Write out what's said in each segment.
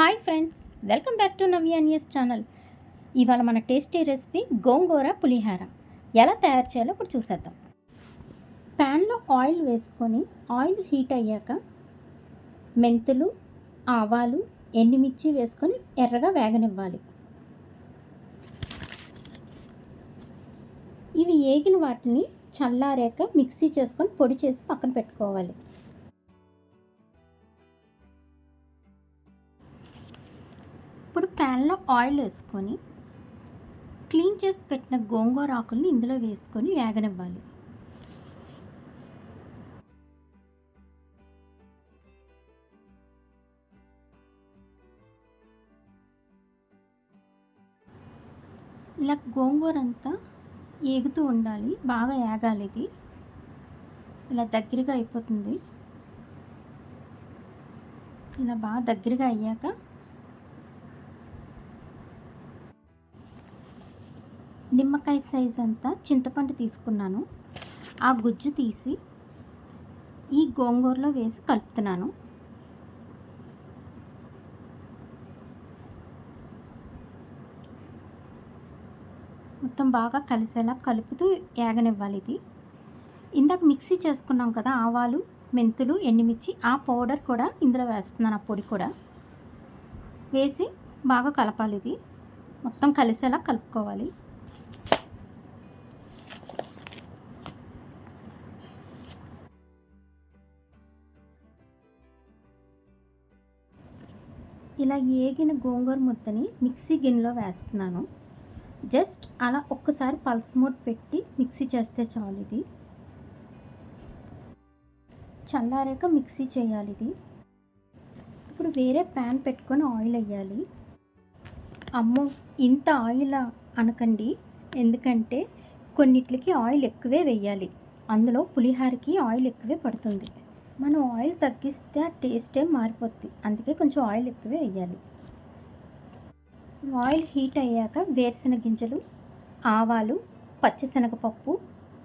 Hi friends welcome back to నవ్యానియస్ channel. ఇవాళ మన tasty recipe గోంగూర పులిహార. ఎలా తయారు చేయాలో ఇప్పుడు చూసేద్దాం. ప్యాన్లో ఆయిల్ వేసుకొని ఆయిల్ హీట్ అయ్యాక మెంతులు ఆవాలు ఎండుమిర్చి వేసుకొని ఎర్రగా వేగనివ్వాలి. ఇవి ఏగిన వాటిని చల్లారాక మిక్సీ చేసుకొని పొడి చేసి పక్కన పెట్టుకోవాలి. ఇప్పుడు ప్యాన్లో ఆయిల్ వేసుకొని క్లీన్ చేసి పెట్టిన గోంగూర ఆకుల్ని ఇందులో వేసుకొని వేగనివ్వాలి. ఇలా గోంగూర అంతా ఏగుతూ ఉండాలి బాగా ఏగాలి ఇది. ఇలా దగ్గరగా అయిపోతుంది. ఇలా బాగా దగ్గరగా అయ్యాక నిమ్మకాయ సైజ్ అంతా చింతపండు తీసుకున్నాను. ఆ గుజ్జు తీసి ఈ గోంగూరలో వేసి కలుపుతున్నాను. మొత్తం బాగా కలిసేలా కలుపుతూ ఏగనివ్వాలి ఇది. ఇందాక మిక్సీ చేసుకున్నాం కదా ఆవాలు మెంతులు ఎండుమిర్చి ఆ పౌడర్ కూడా ఇందులో వేస్తున్నాను ఆ పొడి కూడా. వేసి బాగా కలపాలి ఇది. మొత్తం కలిసేలా కలుపుకోవాలి. ఇలా ఏగిన గోంగూర ముద్దని మిక్సీ గిన్నెలో వేస్తున్నాను. జస్ట్ అలా ఒక్కసారి పల్స్ మోడ్ పెట్టి మిక్సీ చేస్తే చాలు ఇది. చల్లారాక మిక్సీ చేయాలి ఇది. ఇప్పుడు వేరే ప్యాన్ పెట్టుకొని ఆయిల్ వేయాలి. అమ్మో ఇంత ఆయిల్ అనకండి. ఎందుకంటే కొన్నిట్లకి ఆయిల్ ఎక్కువే వేయాలి. అందులో పులిహారకి ఆయిల్ ఎక్కువే పడుతుంది. మనం ఆయిల్ తగ్గిస్తే ఆ టేస్టే మారిపోద్ది. అందుకే కొంచెం ఆయిల్ ఎక్కువే వేయాలి ఆయిల్ హీట్ అయ్యాక వేరుశెనగ గింజలు ఆవాలు పచ్చిశనగపప్పు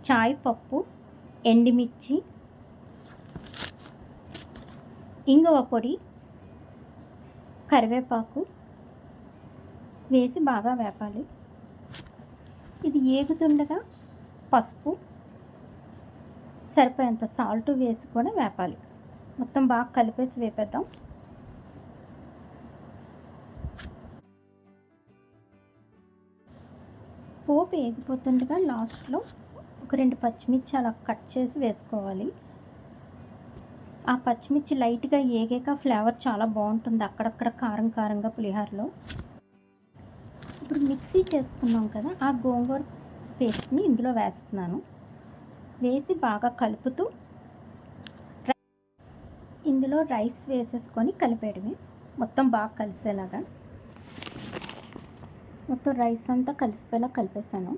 చాయ్ పప్పు ఎండుమిర్చి ఇంగువ పొడి కరివేపాకు వేసి బాగా వేపాలి. ఇది ఏగుతుండగా పసుపు సరిపోయేంత సాల్ట్ వేసి కూడా వేపాలి. మొత్తం బాగా కలిపేసి వేపేద్దాం. పోపు వేగిపోతుండగా లాస్ట్లో ఒక రెండు పచ్చిమిర్చి అలా కట్ చేసి వేసుకోవాలి. ఆ పచ్చిమిర్చి లైట్గా ఏగాక ఫ్లేవర్ చాలా బాగుంటుంది అక్కడక్కడ కారం కారంగా పులిహోరలో. ఇప్పుడు మిక్సీ చేసుకున్నాం కదా ఆ గోంగూర పేస్ట్ని ఇందులో వేస్తున్నాను. వేసి బాగా కలుపుతూ ఇందులో రైస్ వేసేసుకొని కలిపేయడమే. మొత్తం బాగా కలిసేలాగా. మొత్తం రైస్ అంతా కలిసిపోయేలా కలిపేసాను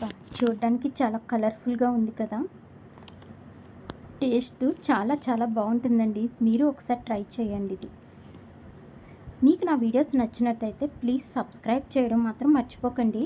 బా చూడడానికి చాలా కలర్ఫుల్గా ఉంది కదా. టేస్ట్ చాలా చాలా బాగుంటుందండి. మీరు ఒకసారి ట్రై చేయండి ఇది. మీకు నా వీడియోస్ నచ్చినట్టయితే ప్లీజ్ సబ్స్క్రైబ్ చేయడం మాత్రం మర్చిపోకండి.